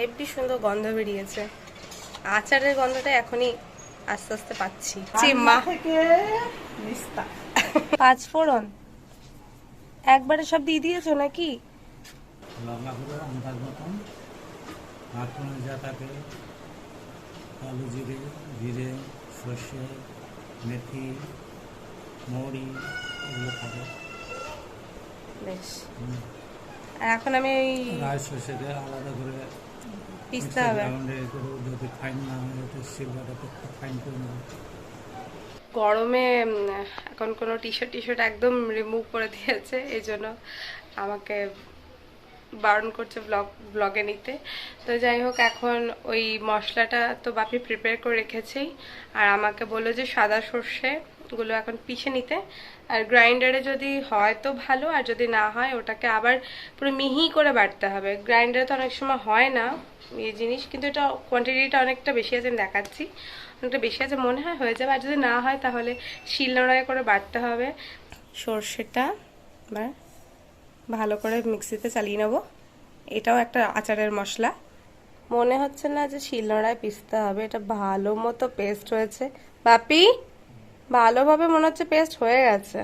Heavy সুন্দর গন্ধ বেরিয়েছে। আচারের গন্ধটা এখনই আস্তে আস্তে পাচ্ছি। চিম্মা থেকে নিস্তা। পাঁচ ফোড়ন। একবারে সব দিয়ে দিয়েছ নাকি? লঙ্কা গুঁড়ো আন্দাজ মতন যা থাকে কালো জিরে জিরে সর্ষে মেথি মৌরি এগুলো থাকে বেশ। আর এখন আমি ওই আলাদা করে পিসতে হবে যদি ফাইন না হয় ওটা সিলভারটাতে ফাইন করে নেব। গরমে এখন কোনো টি শার্ট টি শার্ট একদম রিমুভ করে দিয়েছে এই জন্য আমাকে বারণ করছে ব্লগ ব্লগে নিতে। তো যাই হোক এখন ওই মশলাটা তো বাপি প্রিপেয়ার করে রেখেছেই। আর আমাকে বলল যে সাদা সর্ষে গুলো এখন পিষে নিতে। আর গ্রাইন্ডারে যদি হয় তো ভালো, আর যদি না হয় ওটাকে আবার পুরো মিহি করে বাটতে হবে। গ্রাইন্ডারে তো অনেক সময় হয় না এই জিনিস, কিন্তু এটা কোয়ান্টিটিটা অনেকটা বেশি আছে দেখাচ্ছি। অনেকটা বেশি আছে মনে হয়, হয়ে যাবে। আর যদি না হয় তাহলে শিল নোড়াই করে বাটতে হবে। সর্ষেটা এবার ভালো করে মিক্সিতে চালিয়ে নেব। এটাও একটা আচারের মশলা। মনে হচ্ছে না যে শিলনোড়ায় পিসতে হবে। এটা ভালো মতো পেস্ট হয়েছে। বাপি? ভালোভাবে মনে হচ্ছে পেস্ট হয়ে গেছে।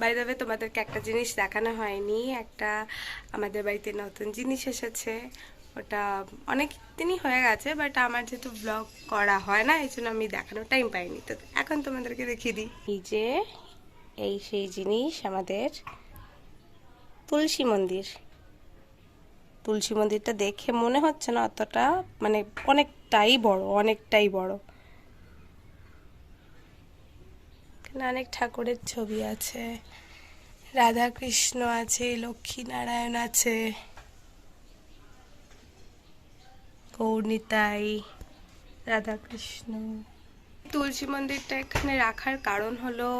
বাই দেবে তোমাদেরকে একটা জিনিস দেখানো হয়নি। একটা আমাদের বাড়িতে নতুন জিনিস এসেছে। ওটা অনেক দিনই হয়ে গেছে বাট আমার যেহেতু ব্লগ করা হয় না এই জন্য আমি দেখানোর টাইম পাইনি। তো এখন তোমাদেরকে দেখিয়ে দিই। এই যে এই সেই জিনিস আমাদের তুলসী মন্দির। তুলসী মন্দিরটা দেখে মনে হচ্ছে না অতটা মানে অনেকটাই বড় অনেকটাই বড়। এখানে অনেক ঠাকুরের ছবি আছে। রাধা কৃষ্ণ আছে লক্ষ্মী নারায়ণ আছে। গৌরনিতাই রাধা কৃষ্ণ তুলসী মন্দিরটা এখানে রাখার কারণ হলো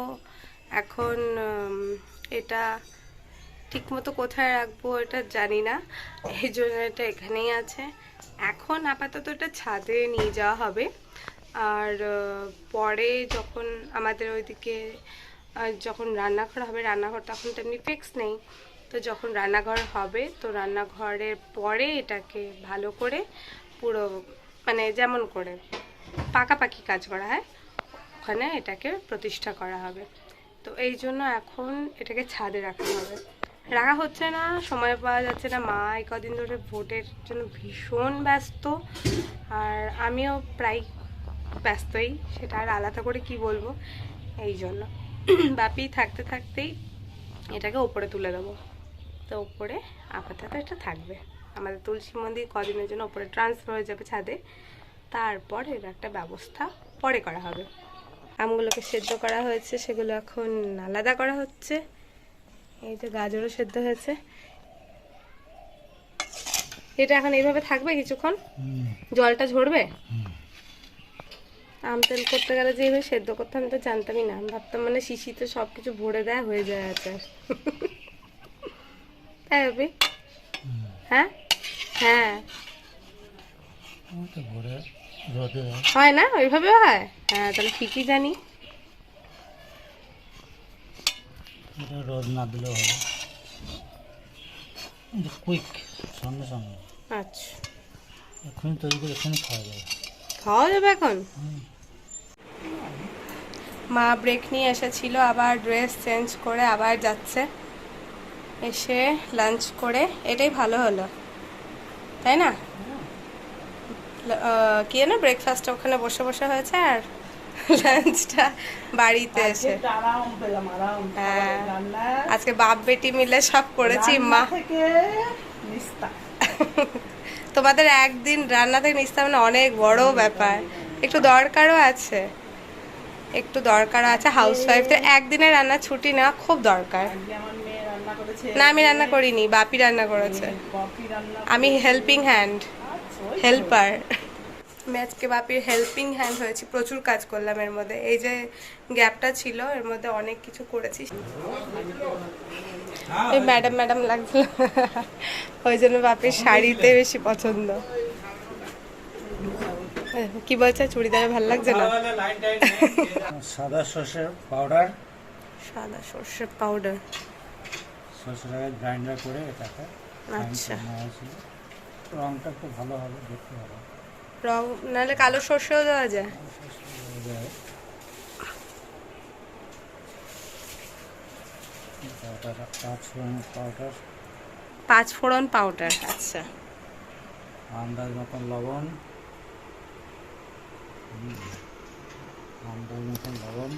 এখন এটা ঠিকমতো কোথায় রাখব এটা জানি না। এই জন্য এটা এখানেই আছে। এখন আপাতত এটা ছাদে নিয়ে যাওয়া হবে। আর পরে যখন আমাদের ওইদিকে যখন রান্নাঘর হবে, রান্নাঘর তখন তেমনি ফিক্স নেই। তো যখন রান্নাঘর হবে, তো রান্নাঘরের পরে এটাকে ভালো করে পুরো মানে যেমন করে পাকাপাকি কাজ করা হয়, ওখানে এটাকে প্রতিষ্ঠা করা হবে। তো এই জন্য এখন এটাকে ছাদে রাখা হবে। রাখা হচ্ছে না, সময় পাওয়া যাচ্ছে না। মা এই কদিন ধরে ভোটের জন্য ভীষণ ব্যস্ত। আর আমিও প্রায় ব্যস্তই সেটা আর আলাদা করে কি বলব? এই জন্য। বাপি থাকতে থাকতেই এটাকে ওপরে তুলে দেবো। তো ওপরে আপাতত এটা থাকবে। আমাদের তুলসী মন্দির কদিনের জন্য ওপরে ট্রান্সফার হয়ে যাবে ছাদে। তারপর এর একটা ব্যবস্থা পরে করা হবে। আমগুলোকে সেদ্ধ করা হয়েছে সেগুলো এখন আলাদা করা হচ্ছে। এই যে গাজরও সেদ্ধ হয়েছে। এটা এখন এইভাবে থাকবে কিছুক্ষণ? জলটা ঝরবে? আম তেল করতে গেলে যে এইভাবে সেদ্ধ করতে আমি তো জানতামই না। ভাবতাম মানে শিশিতে সব কিছু ভরে দেয় হয়ে যায় আচার তাই হবে হ্যাঁ? হ্যাঁ। হয় না? ওইভাবে হয়? হ্যাঁ তাহলে ঠিকই জানি। রোদ না দিলেও হবে। কুইক সঙ্গে সঙ্গে আচ্ছা। এক্ষুনি তৈরি করে এক্ষুনি খাওয়া যাবে। খাওয়া যাবে এখন? মা ব্রেক নিয়ে এসেছিল আবার ড্রেস চেঞ্জ করে আবার যাচ্ছে। এসে লাঞ্চ করে এটাই ভালো হলো। তাই না? কি না ব্রেকফাস্টটা ওখানে বসে বসে হয়েছে আর লাঞ্চটা বাড়িতে এসে। আজকে হ্যাঁ। আজকে বাপ বেটি মিলে সব করেছি মা। থেকে তোমাদের একদিন রান্না থেকে নিস্তা মানে অনেক বড় ব্যাপার। একটু দরকারও আছে। একটু দরকার আছে। হাউস ওয়াইফদের একদিনে রান্না ছুটি না খুব দরকার। না, আমি রান্না করিনি, বাপি রান্না করেছে। আমি হেল্পিং হ্যান্ড তো। হেল্পার আমি আজকে বাপির হেল্পিং হ্যান্ড হয়েছি প্রচুর কাজ করলাম এর মধ্যে। এই যে গ্যাপটা ছিল এর মধ্যে অনেক কিছু করেছি। এই ম্যাডাম ম্যাডাম লাগছিল। ওই জন্য বাপির শাড়িতে বেশি পছন্দ। কি বলছে চুড়িদারে ভালো লাগছে না? সাদা সর্ষের পাউডার সাদা সর্ষের পাউডার সর্ষেটাকে গ্রাইন্ডার করে এটাকে আচ্ছা। রংটা একটু ভালো হবে দেখতে হবে। রং নাহলে কালো সর্ষেও দেওয়া যায়। পাঁচ ফোড়ন পাউডার। আচ্ছা। আন্দাজ মতন লবণ। আন্দাজ মতন লবণ।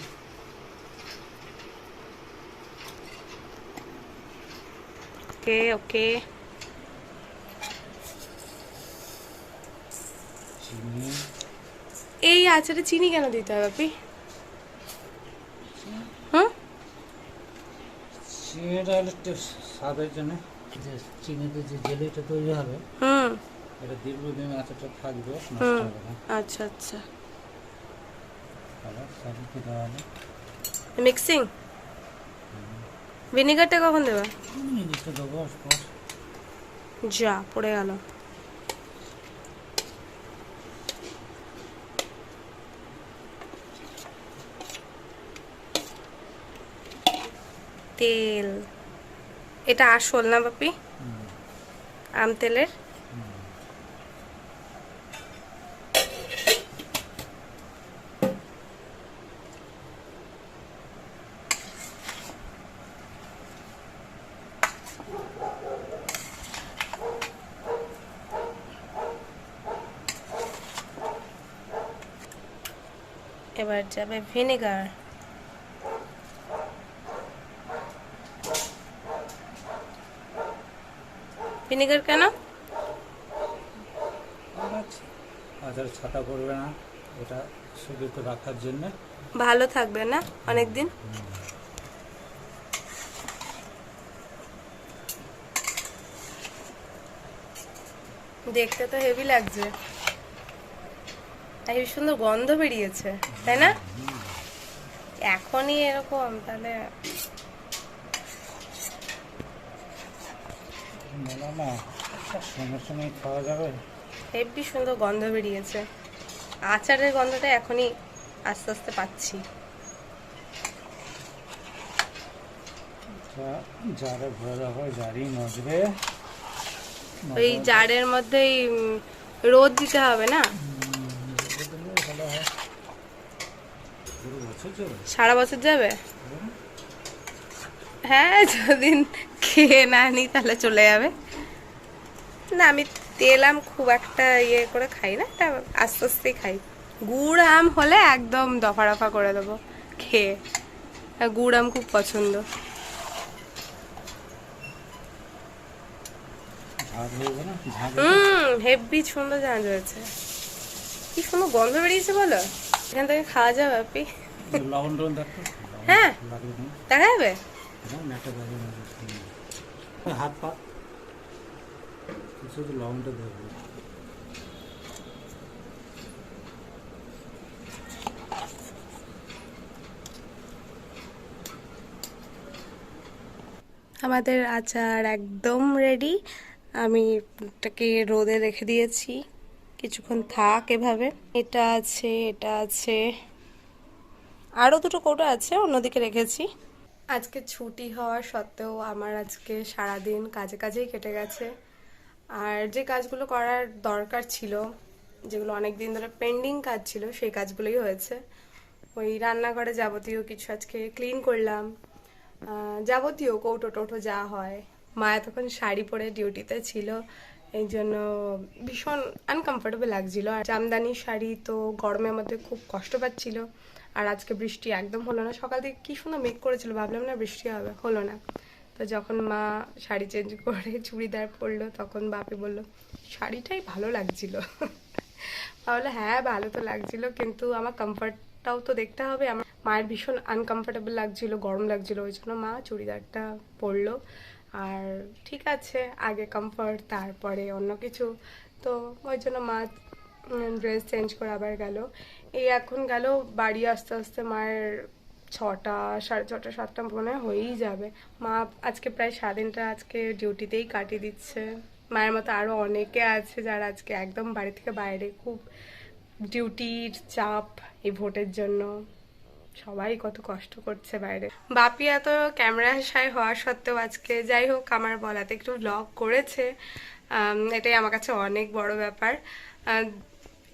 ওকে ওকে। এই আচারে চিনি কেন দিতে হবে আপনি চিনিটা একটু স্বাদের জন্য। যে চিনিতে যে জেলিটা তৈরি হবে হুম। এটা দীর্ঘদিন আচারটা থাকবে আচ্ছা আচ্ছা। মিক্সিং? ভিনিগারটা কখন দেবা? যা পড়ে গেল। তেল। এটা আসল না বাপি? আম তেলের? এবার যাবে ভিনেগার। ভিনেগার কেন? আচার ছাতা করবে না। এটা শুধু রাখার জন্য। ভালো থাকবে না? অনেকদিন? দেখতে তো হেভি লাগছে। হেবি সুন্দর গন্ধ বেরিয়েছে তাই না? এখনই এরকম তাহলে মেলা না খাওয়া যাবে? সুন্দর গন্ধ বেরিয়েছে। আচারের গন্ধটা এখনই আস্তে আস্তে পাচ্ছি। জারে ভরে রাখো জারি নজরে ওই জারের মধ্যেই রোদ দিতে হবে না? সারা বছর যাবে? হ্যাঁ যদিন খেয়ে না নি তাহলে চলে যাবে। না আমি তেল আম খুব একটা ইয়ে করে খাই না এটা আস্তে আস্তেই খাই। গুড় আম হলে একদম দফা রফা করে দেবো খেয়ে। গুড় আম খুব পছন্দ। ঝাঁজ ঝাঁজ হুম হেভি সুন্দর ঝাঁঝ হয়েছে। কি সুন্দর গন্ধ বেরিয়েছে বলো? এখান থেকে খাওয়া যাবে আপনি হ্যাঁ। দেখা যাবে? হাত পা। শুধু আমাদের আচার একদম রেডি আমি এটাকে রোদে রেখে দিয়েছি। কিছুক্ষণ থাক এভাবে। এটা আছে এটা আছে। আরও দুটো কৌটো আছে, অন্যদিকে রেখেছি। আজকে ছুটি হওয়া সত্ত্বেও আমার আজকে সারাদিন কাজে কাজেই কেটে গেছে। আর যে কাজগুলো করার দরকার ছিল, যেগুলো অনেক দিন ধরে পেন্ডিং কাজ ছিল, সেই কাজগুলোই হয়েছে। ওই রান্নাঘরে যাবতীয় কিছু আজকে ক্লিন করলাম। যাবতীয় কৌটো টোটো যা হয়। মায়া তখন শাড়ি পরে ডিউটিতে ছিল, এই জন্য ভীষণ আনকমফোর্টেবল লাগছিল। আর জামদানি শাড়ি তো গরমের মধ্যে খুব কষ্ট পাচ্ছিল। আর আজকে বৃষ্টি একদম হলো না। সকাল থেকে কি সুন্দর মেঘ করেছিল, ভাবলাম না বৃষ্টি হবে, হলো না। তো যখন মা শাড়ি চেঞ্জ করে চুড়িদার পরলো, তখন বাপে বলল, শাড়িটাই ভালো লাগছিল। তাহলে হ্যাঁ ভালো তো লাগছিল, কিন্তু আমার কমফর্টটাও তো দেখতে হবে। আমার মায়ের ভীষণ আনকমফর্টেবল লাগছিল, গরম লাগছিল, ওই জন্য মা চুড়িদারটা পরলো। আর ঠিক আছে, আগে কমফর্ট তারপরে অন্য কিছু। তো ওই জন্য মা ড্রেস চেঞ্জ করে আবার গেল। এই এখন গেল বাড়ি আস্তে আস্তে মায়ের ছটা, সাড়ে ছটা, সাতটা মনে হয়, হয়েই যাবে। মা আজকে প্রায় সারাদিনটা আজকে ডিউটিতেই কাটিয়ে দিচ্ছে। মায়ের মতো আরও অনেকে আছে যারা আজকে একদম বাড়ি থেকে বাইরে, খুব ডিউটির চাপ এই ভোটের জন্য। সবাই কত কষ্ট করছে বাইরে। বাপি এত ক্যামেরা সাই হওয়া সত্ত্বেও আজকে, যাই হোক, আমার বলাতে একটু ব্লগ করেছে। এটাই আমার কাছে অনেক বড় ব্যাপার।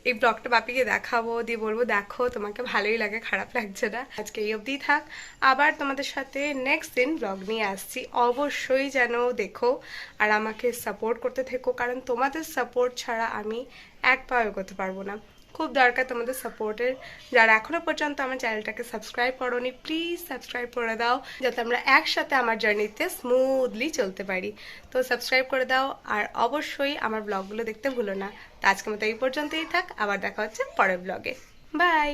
এই ব্লগটা বাপিকে দেখাবো, দিয়ে বলব, দেখো, তোমাকে ভালোই লাগে, খারাপ লাগছে না। আজকে এই অবধি থাক। আবার তোমাদের সাথে নেক্সট দিন ব্লগ নিয়ে আসছি। অবশ্যই যেন দেখো আর আমাকে সাপোর্ট করতে থেকো, কারণ তোমাদের সাপোর্ট ছাড়া আমি এক পাও এগোতে পারব না। খুব দরকার তোমাদের সাপোর্টের। যারা এখনও পর্যন্ত আমার চ্যানেলটাকে সাবস্ক্রাইব করোনি প্লিজ সাবস্ক্রাইব করে দাও, যাতে আমরা একসাথে আমার জার্নিতে স্মুথলি চলতে পারি। তো সাবস্ক্রাইব করে দাও, আর অবশ্যই আমার ব্লগগুলো দেখতে ভুলো না। তো আজকে মতো এই পর্যন্তই থাক, আবার দেখা হচ্ছে পরের ব্লগে বাই